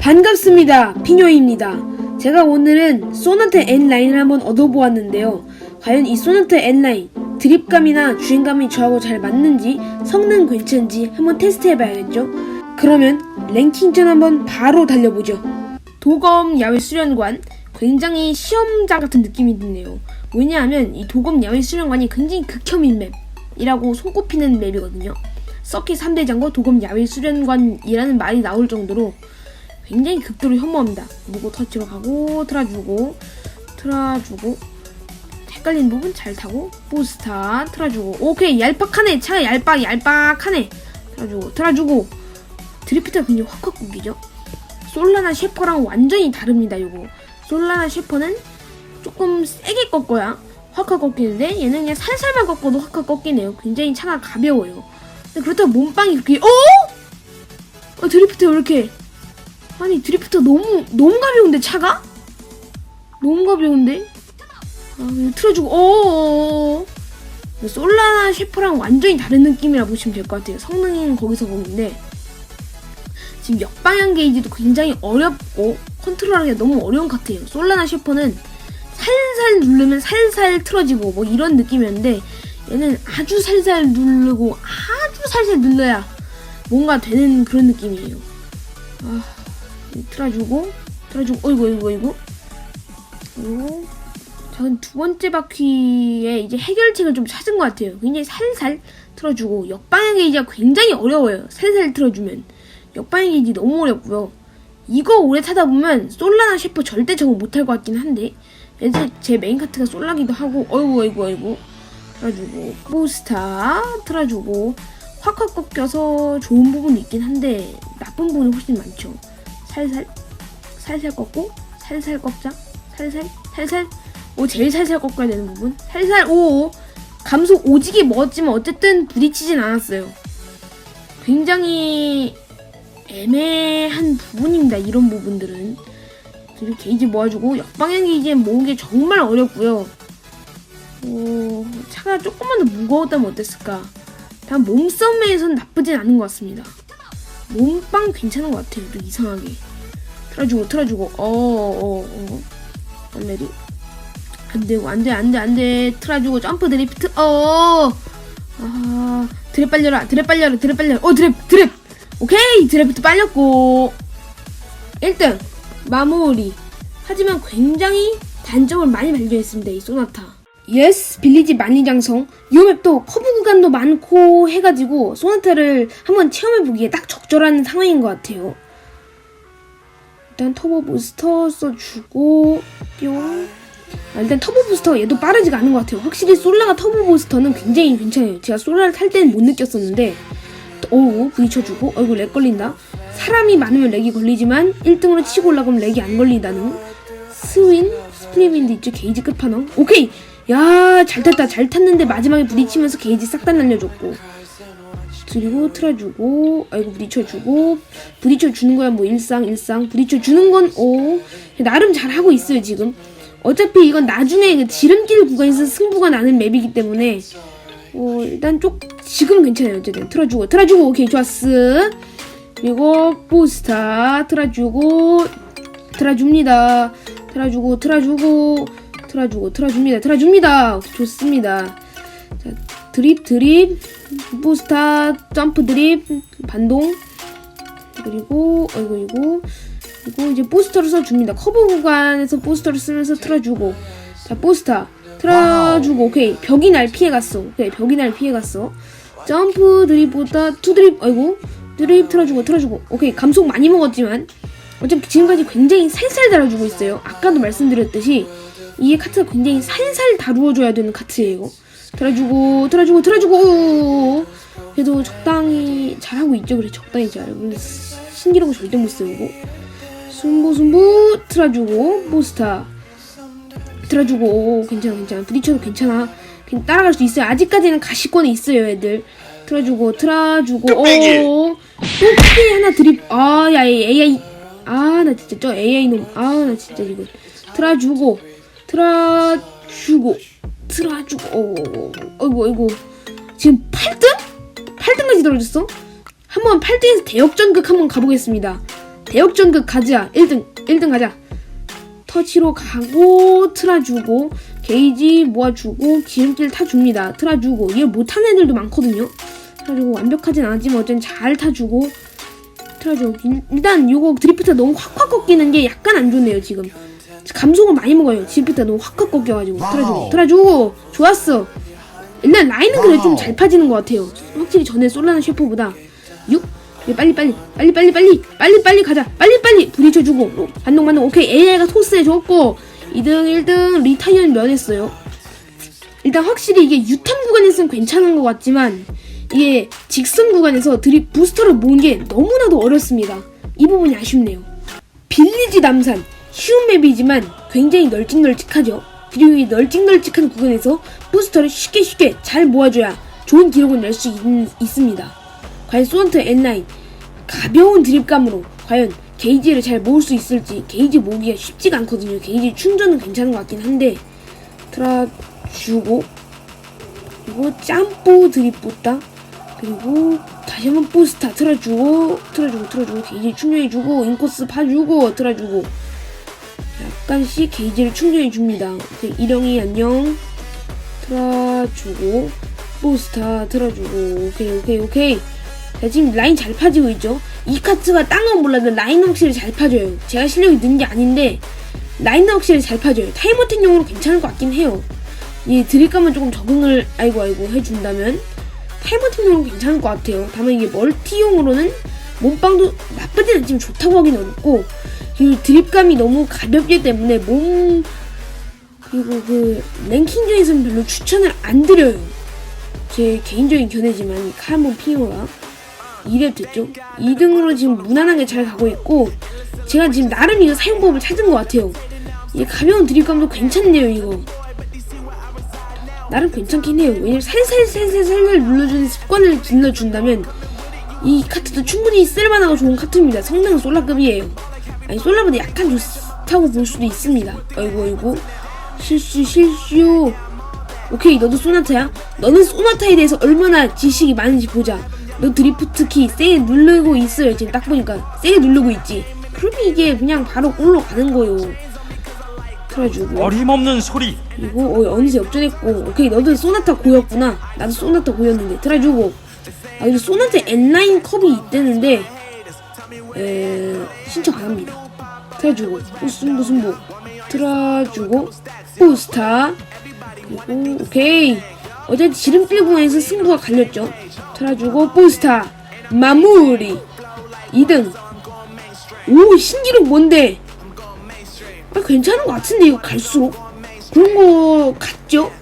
반갑습니다. 피뇨입니다. 제가 오늘은 소나타 N9을 한번 얻어보았는데요. 과연 이 소나타 N9 드립감이나 주행감이 저하고 잘 맞는지 성능 괜찮은지 한번 테스트해봐야겠죠? 그러면 랭킹전 한번 바로 달려보죠. 도검 야외 수련관 굉장히 시험장 같은 느낌이 드네요. 왜냐하면 이 도검 야외 수련관이 굉장히 극혐인 맵이라고 손꼽히는 맵이거든요. 서킷 3대 장고 도검 야외 수련관이라는 말이 나올 정도로 굉장히 극도로 혐오합니다. 누구 터치로 가고 틀어주고 틀어주고 헷갈리는 부분 잘 타고 부스타 틀어주고 오케이 얄팍하네 차 얄팍 얄팍하네 틀어주고 틀어주고 드리프트가 굉장히 확확 굽기죠. 솔라나 셰퍼랑 완전히 다릅니다. 요거 솔라나 셰퍼는 조금 세게 꺾어야 확확 꺾이는데 얘는 그냥 살살만 꺾어도 확확 꺾이네요. 굉장히 차가 가벼워요. 근데 그렇다고 몸빵이 그렇게 어? 어 드리프트 왜 이렇게 아니 드리프트 너무 너무 가벼운데 차가? 너무 가벼운데? 아 틀어주고 어어어 솔라나 셰퍼랑 완전히 다른 느낌이라 보시면 될 것 같아요. 성능은 거기서 거긴데 지금 역방향 게이지도 굉장히 어렵고 컨트롤하기가 너무 어려운 것 같아요. 솔라나 셰퍼는 살살 누르면 살살 틀어지고 뭐 이런 느낌이었는데 얘는 아주 살살 누르고 아주 살살 눌러야 뭔가 되는 그런 느낌이에요. 아, 틀어주고 틀어주고 어이구 어이구 어이구 그리고 저는 두 번째 바퀴에 이제 해결책을 좀 찾은 것 같아요. 굉장히 살살 틀어주고 역방향 게이지가 굉장히 어려워요. 살살 틀어주면 역방향 게이지 너무 어렵고요. 이거 오래 타다 보면 솔라나 셰퍼 절대 적응 못할 것 같긴 한데 이제 제 메인 카트가 솔라기도 하고 어이구 어이구 어이구 틀어주고 포스타 틀어주고 확확 꺾여서 좋은 부분도 있긴 한데 나쁜 부분이 훨씬 많죠. 살살 살살 꺾고 살살 꺾자 살살 살살 오 제일 살살 꺾어야 되는 부분 살살 오 감속 오지게 먹었지만 어쨌든 부딪히진 않았어요. 굉장히 애매한 부분입니다. 이런 부분들은 그리고 게이지 모아주고 역방향 게이지에 모은 게 정말 어렵고요. 어, 차가 조금만 더 무거웠다면 어땠을까? 단 몸싸움에선 나쁘진 않은 것 같습니다. 몸빵 괜찮은 것 같아요. 또 이상하게. 틀어주고 틀어주고. 어 어어. 어, 얼레리 안 되고 안 돼 안 돼 안 돼. 틀어주고 점프 드리프트. 어 아 드랩 빨려라 드랩 빨려라 드랩 빨려라. 어 드랩 드랩. 오케이. 드래프트 빨렸고. 1등. 마무리. 하지만 굉장히 단점을 많이 발견했습니다 이 소나타 예스 빌리지 만리장성. 이 맵도 커브 구간도 많고 해가지고 소나타를 한번 체험해보기에 딱 적절한 상황인 것 같아요. 일단 터보 부스터 써주고 뿅. 아, 일단 터보 부스터 얘도 빠르지가 않은 것 같아요. 확실히 솔라가 터보 부스터는 굉장히 괜찮아요. 제가 솔라를 탈 때는 못 느꼈었는데 어우 부딪혀주고 어이구 렉 걸린다. 사람이 많으면 렉이 걸리지만 1등으로 치고 올라가면 렉이 안 걸린다는 스윈 스플리빈드 있죠. 게이지 끝판왕. 오케이 야 잘 탔다 잘 탔는데 마지막에 부딪히면서 게이지 싹 다 날려줬고 그리고 틀어주고 아이고 부딪혀주고 부딪혀주는 거야 뭐 일상 일상 부딪혀주는 건 오 나름 잘하고 있어요 지금 어차피 이건 나중에 그 지름길 구간에서 승부가 나는 맵이기 때문에 어, 일단 쪽 지금 괜찮아요. 어쨌든 틀어주고 틀어주고 오케이 좋았어. 그리고 포스타 틀어주고 틀어줍니다. 틀어주고 틀어주고 틀어주고 틀어줍니다. 틀어줍니다. 좋습니다. 자 드립 드립 포스타 점프 드립 반동 그리고 어이구 이거 그리고 이제 포스터를 써줍니다. 커브 구간에서 포스터를 쓰면서 틀어주고 자 포스터 틀어주고 오케이 벽이 날 피해갔어 오케이 벽이 날 피해갔어 점프 드립보다 투 드립 아이고 드립 틀어주고 틀어주고 오케이 감속 많이 먹었지만 어차피 지금까지 굉장히 살살 다뤄주고 있어요 아까도 말씀드렸듯이 이 카트가 굉장히 살살 다루어줘야 되는 카트예요 틀어주고 틀어주고 틀어주고. 그래도 적당히 잘하고 있죠. 그래 적당히 잘하고. 근데 신기록은 절대 못 세우고. 순부 순부 틀어주고 포스타. 들어주고. 오, 괜찮아 괜찮아. 부딪혀도 괜찮아. 그냥 따라갈 수 있어요. 아직까지는 가시권에 있어요 애들. 틀어주고 틀어주고. 오 뚝배기 하나 드립. 아야 AI 아 나 진짜 저 AI 놈아 나 진짜 이거. 틀어주고 틀어주고. 틀어주고. 오, 어이구 어이구. 지금 8등? 8등까지 떨어졌어? 한번 8등에서 대역전극 한번 가보겠습니다. 대역전극 가자. 1등 1등 가자. 터치로 가고 틀어주고 게이지 모아주고 기름길 타줍니다. 틀어주고. 이걸 못하는 애들도 많거든요. 틀어주고 완벽하진 않았지만 어쨌든 잘 타주고 틀어주고. 일- 일단 요거 드리프트가 너무 확확 꺾이는 게 약간 안 좋네요 지금 감속을 많이 먹어요. 드리프트가 너무 확확 꺾여가지고. 틀어주고 틀어주고. 좋았어. 일단 라인은 그래도 좀잘 파지는 것 같아요. 확실히 전에 솔라나 셰퍼보다. 6 빨리 빨리 빨리 빨리 빨리 빨리 빨리 가자. 빨리 빨리 부딪혀주고. 어, 반동 반동. 오케이. AI가 토스해 줬고 2등 1등 리타이어는 면했어요. 일단 확실히 이게 유탄 구간에서는 괜찮은 것 같지만 이게 직선 구간에서 드립 부스터를 모은 게 너무나도 어렵습니다. 이 부분이 아쉽네요. 빌리지 남산 쉬운 맵이지만 굉장히 널찍널찍하죠. 그리고 이 널찍널찍한 구간에서 부스터를 쉽게 쉽게 잘 모아줘야 좋은 기록을 낼 수 있습니다. 과연 소나트 N9 가벼운 드립감으로 과연 게이지를 잘 모을 수 있을지 게이지 모으기가 쉽지가 않거든요. 게이지 충전은 괜찮은 것 같긴 한데 틀어주고 그리고 짬뽀 드립 뽑다 그리고 다시 한번 포스타 틀어주고 틀어주고 틀어주고 게이지 충전해주고 인코스 파주고 틀어주고 약간씩 게이지를 충전해 줍니다. 오케이, 일영이 안녕 틀어주고 포스타 틀어주고 오케이 오케이 오케이 자, 지금 라인 잘 파지고 있죠? 이 카트가 딴건 몰라도 라인 확실히 잘 파줘요. 제가 실력이 는 게 아닌데 라인 확실히 잘 파줘요. 타이머택용으로 괜찮을 것 같긴 해요. 이 드립감은 조금 적응을 아이고 아이고 해준다면 타이머택용으로 괜찮을 것 같아요. 다만 이게 멀티용으로는 몸빵도 나쁘진 않지만 좋다고 하긴 어렵고 그리고 드립감이 너무 가볍기 때문에 몸 그리고 그 랭킹전에서는 별로 추천을 안 드려요. 제 개인적인 견해지만 이 카르본 핑어가 2렙 됐죠? 2등으로 지금 무난하게 잘 가고 있고 제가 지금 나름 이거 사용법을 찾은 것 같아요. 이 가벼운 드립감도 괜찮네요 이거. 나름 괜찮긴 해요. 왜냐면 살살살살살살 눌러주는 습관을 길러준다면 이 카트도 충분히 쓸만하고 좋은 카트입니다. 성능은 솔라급이에요 아니 솔라보다 약간 좋다고 볼 수도 있습니다. 아이고 아이고 실수 실수. 오케이 너도 소나타야? 너는 소나타에 대해서 얼마나 지식이 많은지 보자. 너 드리프트 키 세게 누르고 있어요 지금 딱 보니까 세게 누르고 있지. 그러면 이게 그냥 바로 골로 가는 거요. 틀어주고. 어림없는 소리. 그리고 어, 어느새 역전했고. 오케이 너도 소나타 고였구나. 나도 소나타 고였는데 틀어주고. 아 근데 소나타 N9 컵이 있대는데 에 신청 안 합니다. 틀어주고 승부 승부 틀어주고 부스타 그리고 오케이. 어제 지름길 구간에서 승부가 갈렸죠. 틀어주고 부스타 마무리. 2등. 오 신기록 뭔데? 아 괜찮은 것 같은데 이거 갈수록? 그런 거 같죠?